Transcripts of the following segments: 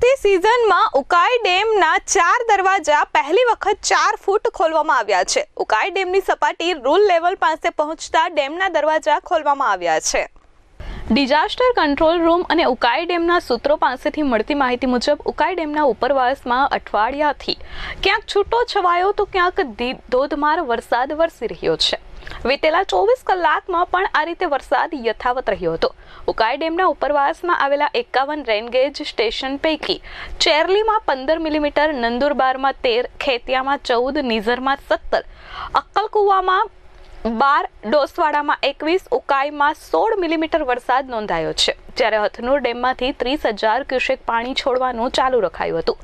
વરસતી સિઝનમાં ઉકાઈ ડેમના ચાર દરવાજા પહેલી વખત ચાર ફૂટ ખોલવામાં આવ્યા છે. ઉકાઈ ડેમની સપાટી રૂલ લેવલ પાસે પહોંચતા ડેમના દરવાજા ખોલવામાં આવ્યા છે. ડિઝાસ્ટર કંટ્રોલ રૂમ અને ઉકાઈ ડેમના સૂત્રો પાસેથી મળતી માહિતી મુજબ ઉકાઈ ડેમના ઉપરવાસમાં અઠવાડિયાથી ક્યાંક છૂટો છવાયો તો ક્યાંક ધોધમાર વરસાદ વરસી રહ્યો છે. વીતેલા ચોવીસ કલાકમાં પણ આ રીતે વરસાદ યથાવત રહ્યો હતો. ઉકાઈ ડેમના ઉપરવાસમાં આવેલા એકાવન રેનગેજ સ્ટેશન પૈકી ચેરલીમાં પંદર મિલીમીટર, નંદુરબારમાં તેર, ખેતિયામાં ચૌદ, નિઝરમાં સત્તર, અક્કલકુવામાં બાર, ડોસવાડામાં એકવીસ, ઉકાઈમાં સોળ મિલીમીટર વરસાદ નોંધાયો છે. જ્યારે હથનુર ડેમમાંથી ત્રીસ હજાર ક્યુસેક પાણી છોડવાનું ચાલુ રખાયું હતું.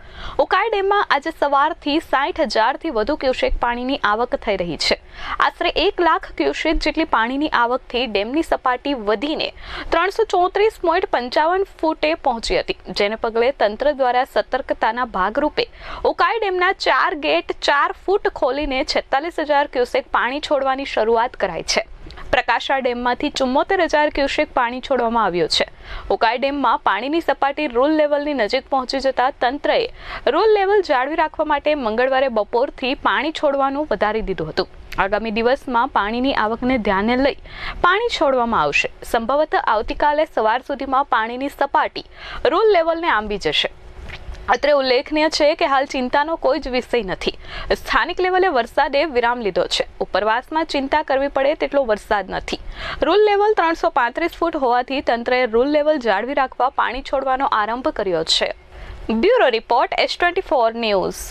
ઉકાઈ ડેમમાં આજે સવારથી સાઠ હજારથી વધુ ક્યુસેક પાણીની આવક થઈ રહી છે. આશરે એક લાખ ક્યુસેક જેટલી પાણીની આવકથી ડેમની સપાટી વધીને ત્રણસો ચોત્રીસ પોઈન્ટ પંચાવન ફૂટે પહોંચી હતી, જેને પગલે તંત્ર દ્વારા સતર્કતાના ભાગરૂપે ઉકાઈ ડેમના ચાર ગેટ ચાર ફૂટ ખોલીને છેતાલીસ હજાર ક્યુસેક પાણી છોડવાની શરૂઆત કરાઈ છે. પ્રકાશા ડેમમાંથી ચુમ્મોતેર હજાર ક્યુસેક પાણી છોડવામાં આવ્યું છે. ઉકાઈ ડેમમાં પાણીની સપાટી રૂલ લેવલની નજીક પહોંચી જતા તંત્રએ રૂલ લેવલ જાળવી રાખવા માટે મંગળવારે બપોરથી પાણી છોડવાનું વધારી દીધું હતું. આગામી દિવસમાં પાણીની આવકને ધ્યાને લઈ પાણી છોડવામાં આવશે. સંભવતઃ આવતીકાલે સવાર સુધીમાં પાણીની સપાટી રૂલ લેવલને આંબી જશે. અત્રે ઉલ્લેખનીય છે કે હાલ ચિંતાનો કોઈ જ વિષય નથી. સ્થાનિક લેવલે વરસાદે વિરામ લીધો છે. ઉપરવાસમાં ચિંતા કરવી પડે તેટલો વરસાદ નથી. રૂલ લેવલ ત્રણસો પાંત્રીસ ફૂટ હોવાથી તંત્રએ રૂલ લેવલ જાળવી રાખવા પાણી છોડવાનો આરંભ કર્યો છે. Bureau report S twenty four news.